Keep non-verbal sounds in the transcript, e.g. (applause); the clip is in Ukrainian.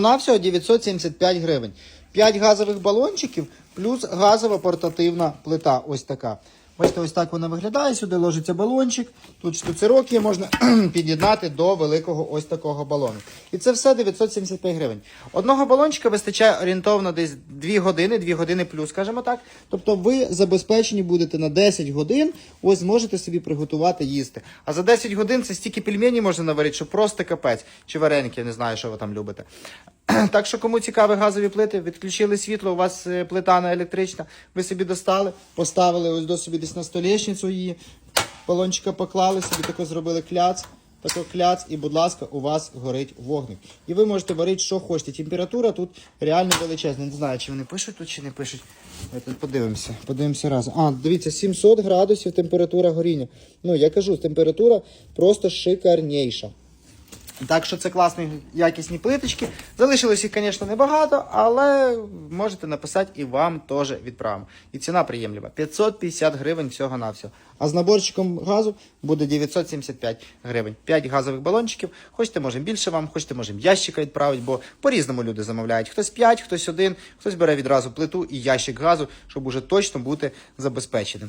На всього 975 гривень. 5 газових балончиків плюс газова портативна плита. Ось така. Бачите, ось так вона виглядає. Сюди ложиться балончик. Тут штуцерок можна (clears throat) під'єднати до великого ось такого балону. І це все 975 гривень. Одного балончика вистачає орієнтовно десь 2 години, 2 години плюс, скажімо так. Тобто ви забезпечені будете на 10 годин, ось зможете собі приготувати їсти. А за 10 годин це стільки пельменів можна наварити, що просто капець. Чи вареники, я не знаю, що ви там любите. (clears throat) Так що, кому цікаві газові плити, відключили світло, у вас е, плита не електрична, ви собі достали, поставили ось до собі десь на столешницю її, балончика поклали, собі тако зробили кляц, тако кляц, і, будь ласка, у вас горить вогник. І ви можете варити, що хочете. Температура тут реально величезна. Не знаю, чи вони пишуть тут, чи не пишуть. Подивимося, подивимося разом. А, дивіться, 700 градусів температура горіння. Ну, я кажу, температура просто шикарніша. Так що це класні якісні плиточки. Залишилось їх, звісно, небагато, але можете написати і вам теж відправимо. І ціна приємлива. 550 гривень всього на всього. А з наборчиком газу буде 975 гривень. 5 газових балончиків. Хочете, можемо більше вам, хочете, можемо ящика відправити, бо по-різному люди замовляють. Хтось 5, хтось один, хтось бере відразу плиту і ящик газу, щоб уже точно бути забезпеченим.